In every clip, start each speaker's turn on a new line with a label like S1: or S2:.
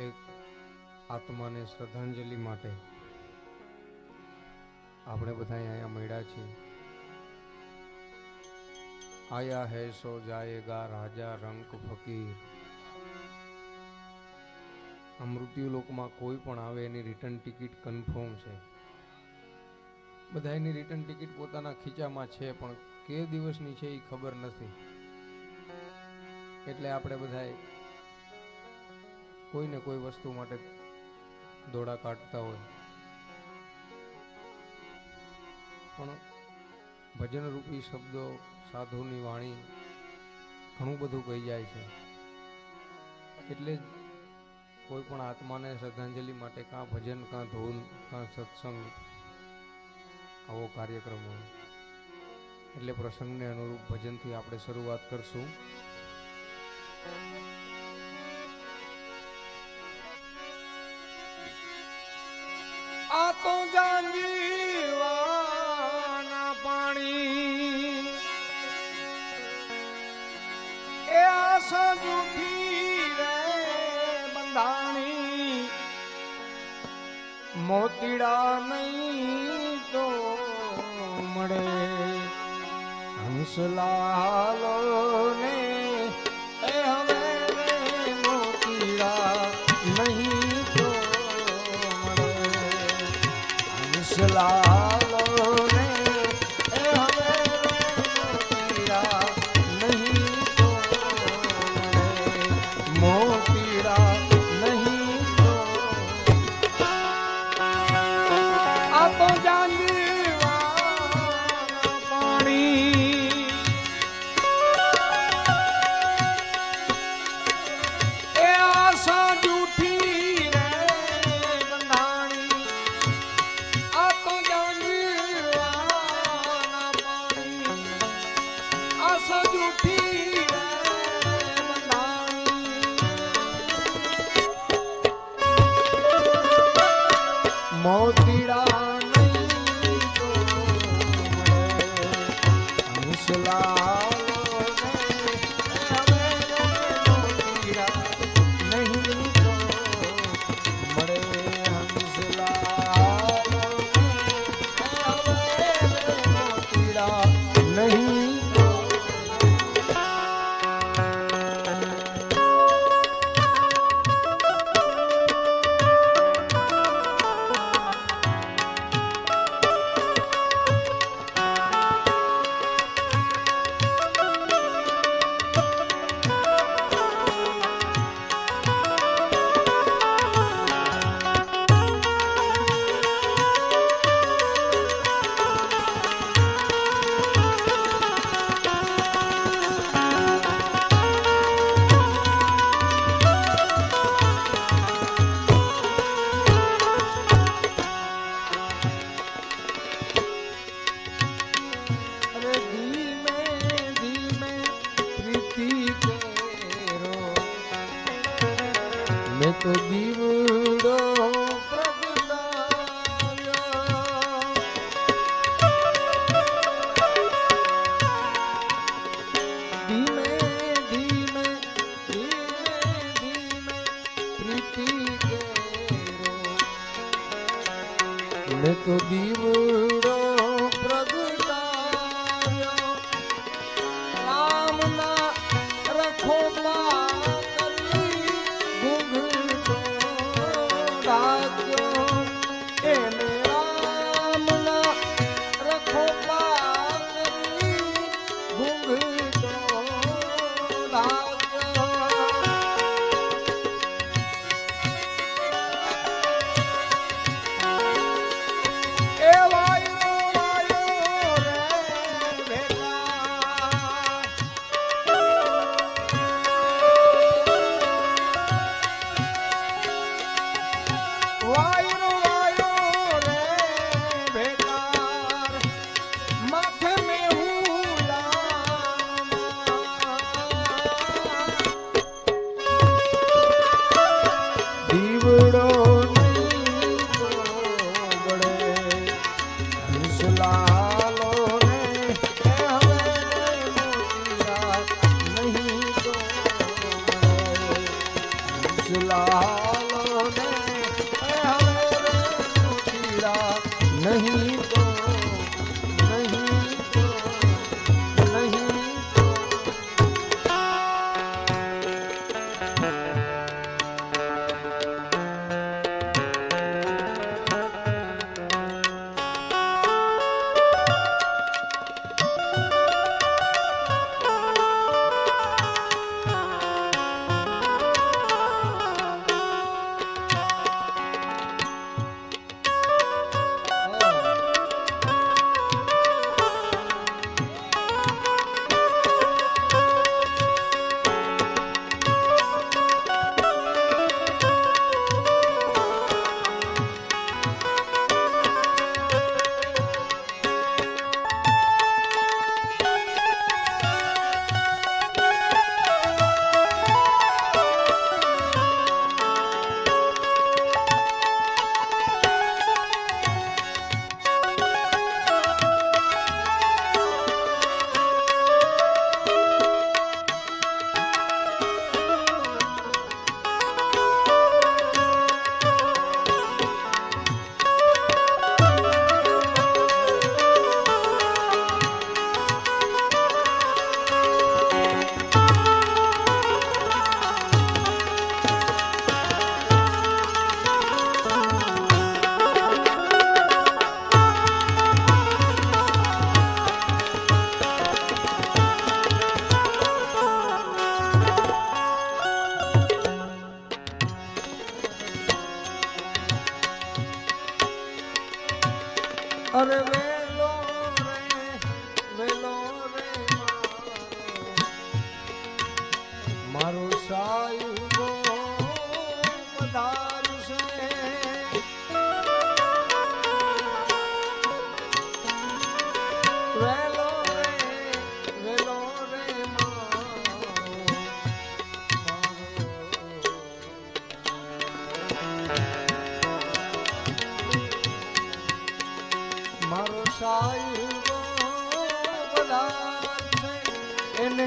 S1: એક આત્માને શ્રદ્ધાંજલિ માટે આપણે બધા અહીંયા મળ્યા છીએ. આયા હે સો જાયેગા રાજા રંક ફકીર. મૃત્યુ લોકમાં કોઈ પણ આવે એની રિટર્ન ટિકિટ કન્ફર્મ છે. બધા એની રિટર્ન ટિકિટ પોતાના ખીચામાં છે, પણ કે દિવસની છે એ ખબર નથી. એટલે આપણે બધાએ કોઈ ને કોઈ વસ્તુ માટે દોડા કાઢતા હોય. પણ ભજન રૂપી શબ્દો, સાધુની વાણી ઘણું બધું કહી જાય છે. એટલે જ કોઈ પણ આત્માને શ્રદ્ધાંજલિ માટે કાં ભજન, કાં ધૂન, કાં સત્સંગ, આવો કાર્યક્રમ હોય. એટલે પ્રસંગને અનુરૂપ ભજનથી આપણે શરૂઆત કરશું. આ તો જાંજીવાના પાણી. એ આશા જૂઠી રે બંધાણી. મોતીડા નહીં તો મળે હંસલાલો ને હંસલાલો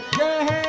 S1: कहे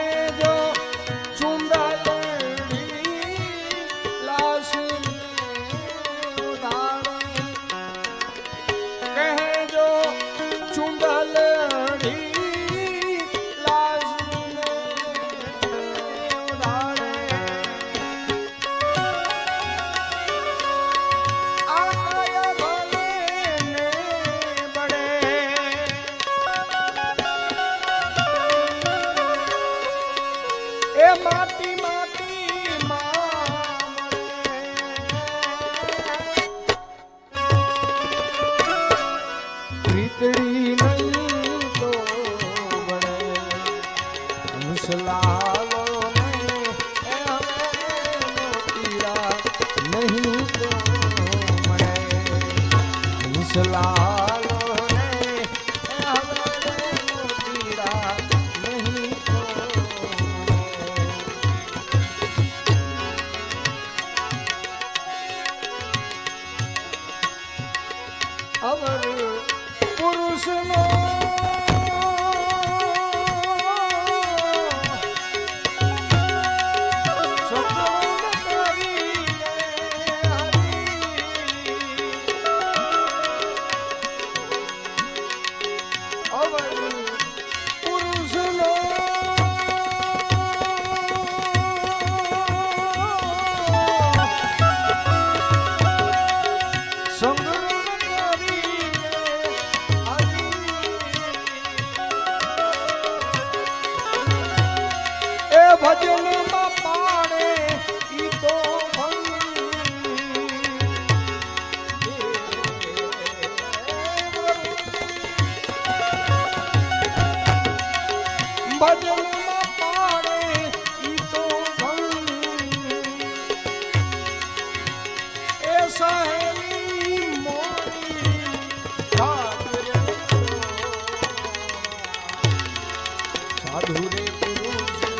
S1: સાધુ રે પુરુષ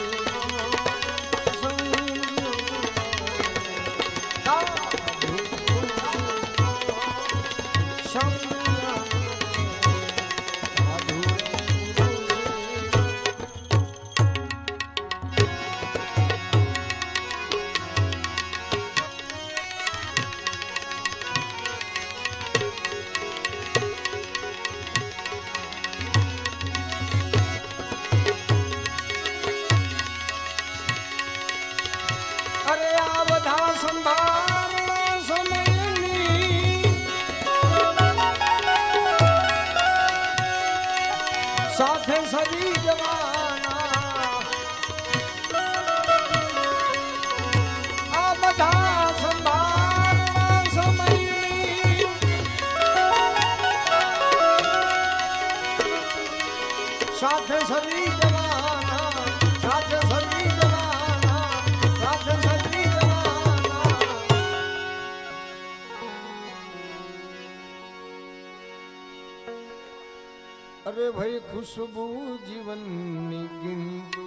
S1: ખુશબુ જીવનની ગિંદુ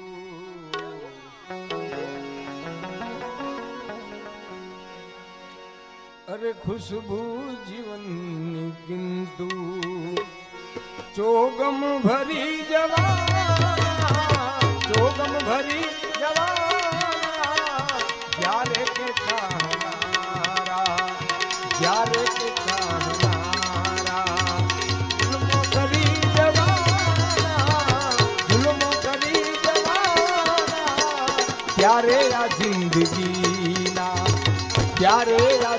S1: અરે ખુશબુ જીવનની ગિંદુ ચોગમ ભરી જવા ચોગમ ભરી જવા જ્યારે કે જ્યારે કે ત્યારે આ જિંદગીના ત્યારે આ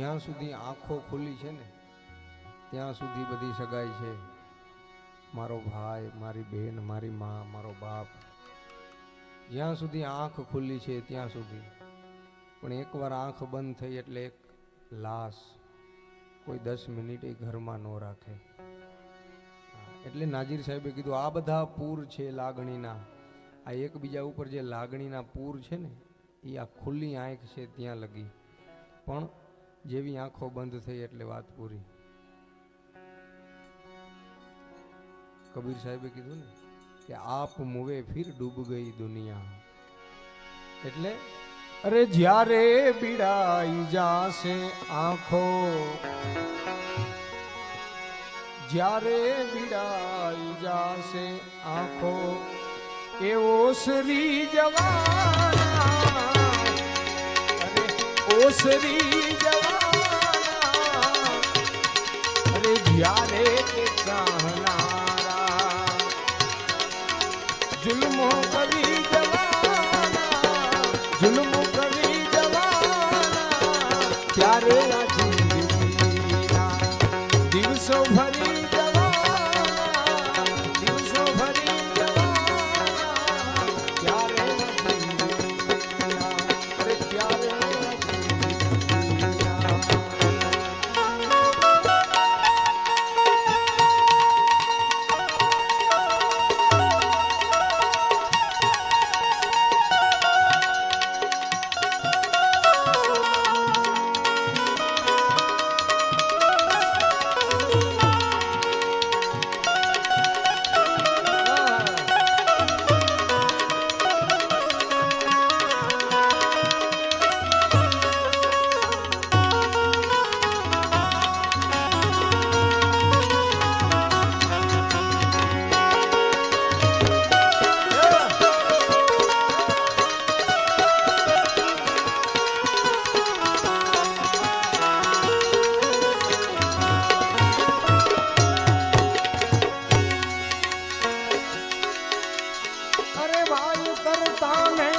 S1: જ્યાં સુધી આંખો ખુલ્લી છે ને, ત્યાં સુધી બધી સગાઈ છે. મારો ભાઈ, મારી બેન, મારી મા, મારો બાપ, જ્યાં સુધી આંખ ખુલ્લી છે ત્યાં સુધી. પણ એકવાર આંખ બંધ થઈ એટલે એક લાશ કોઈ દસ મિનિટ એ ઘરમાં ન રાખે. એટલે નાજીર સાહેબે કીધું, આ બધા પૂર છે લાગણીના. આ એકબીજા ઉપર જે લાગણીના પૂર છે ને, એ આ ખુલ્લી આંખ છે ત્યાં લગી. પણ જેવી આંખો બંધ થઈ એટલે વાત પૂરી. કબીર સાહેબે કીધું ને કે આપ મુવે ફિર ડૂબ ગઈ દુનિયા. એટલે અરે જ્યારે બીડાઈ જાશે આંખો, જ્યારે બીડાઈ જાશે આંખો, એવો શ્રી જવાના અરે ઓસરી જવાના જ્યારે એ ચાહનારા करता मैं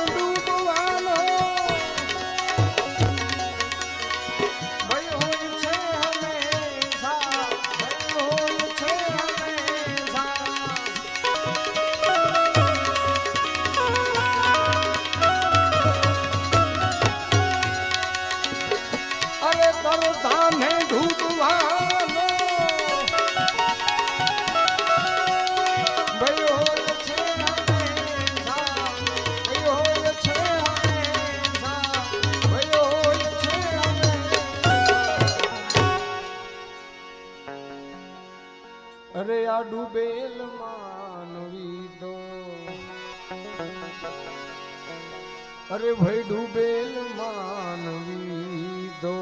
S1: અરે ભાઈ ડૂબેલ માનવી તો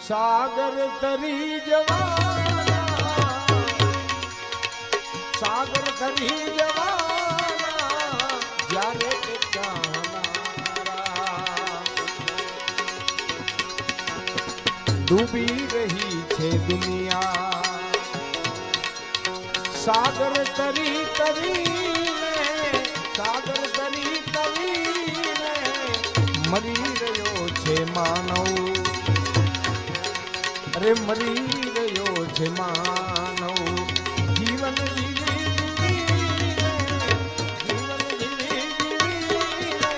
S1: સાગર તરી જવા સાગર તરી જવા જ્યારે ડૂબી રહી છે દુનિયા, સાગર તરી તરી સાગર તરી મરી રહ્યો છે માનવ. અરે મરી રહ્યો છે માનવ. જીવન જીવી જીવીને, જીવન જીવી. જીવીને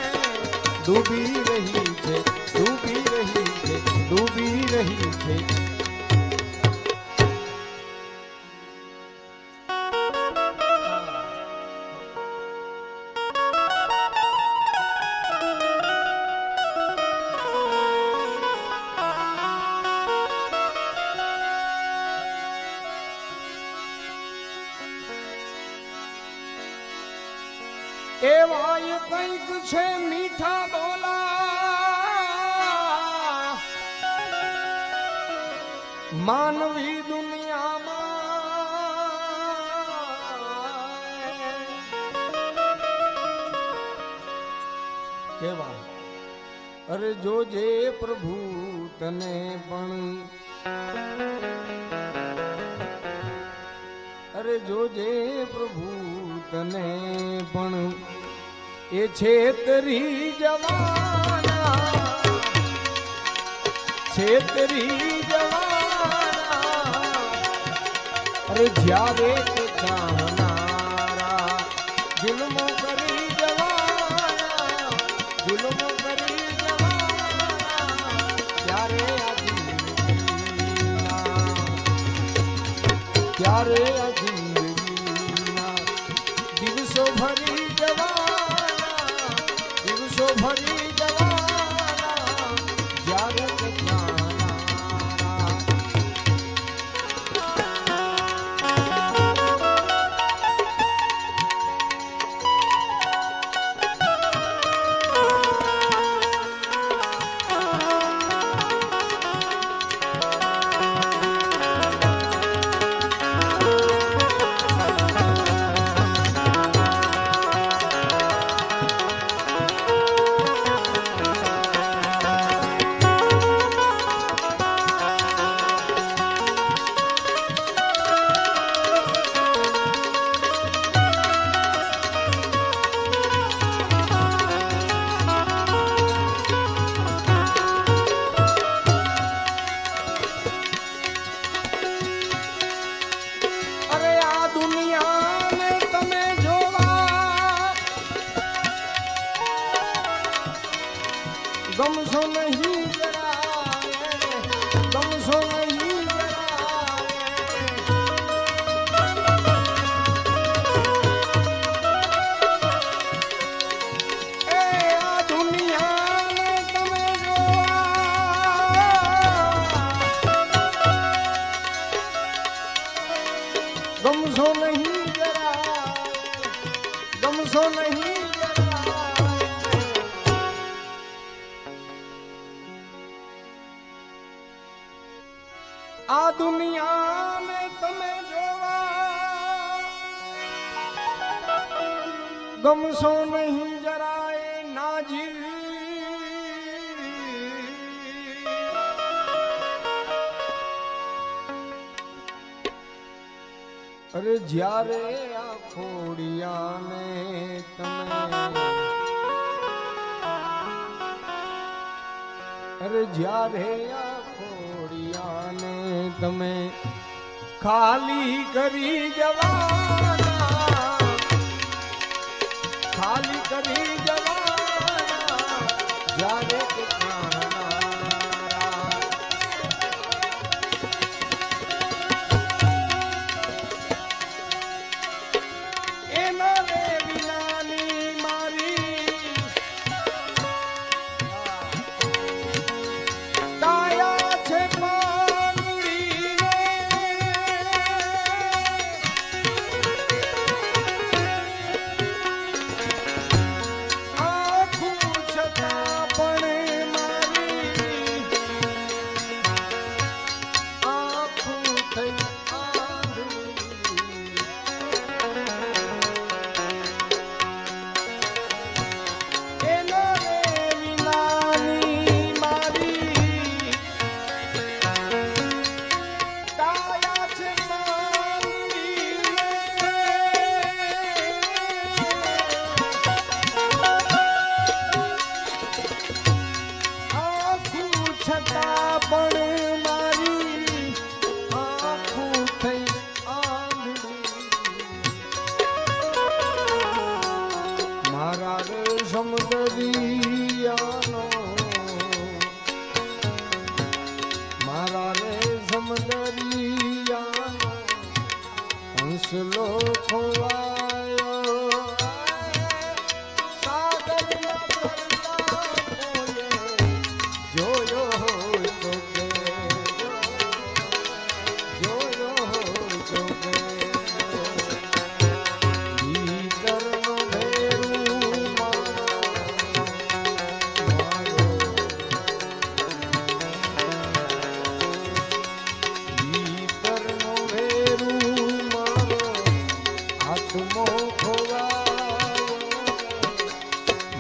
S1: ડૂબી રહી છે ડૂબી રહી છે ડૂબી રહી છે. છે મીઠા બોલા. માનવી દુનિયામાં. કેવા? અરે જોજે પ્રભુ તને પણ. અરે જોજે પ્રભુ તને પણ. એ છેતરી જવાના છેતરી જવાના. અરે જ્યારે ચાહનારા જુલ્મો કરી જવાના, જુલમો કરી જવાના. ત્યારે ત્યારે આ ગમશો નહીં અરે જ્યારે આ ખોડિયાને તમે અરે જ્યારે આ ખોડિયાને તમે ખાલી કરી જવાના ખાલી કરી જવાના. જ્યારે રે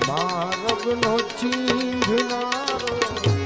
S1: માર્ગનો ચીંધનારો.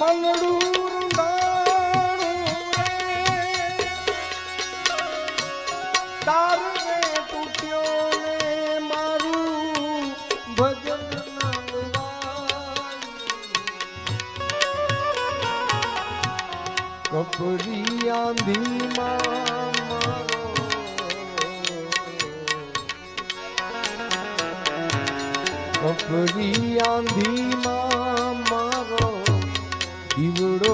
S1: મનડું રૂંધાણું રે. તારને તૂટ્યો ને મારું ભજન. કપરી આંધીમાં કપરી આંધીમાં મારો દીવડો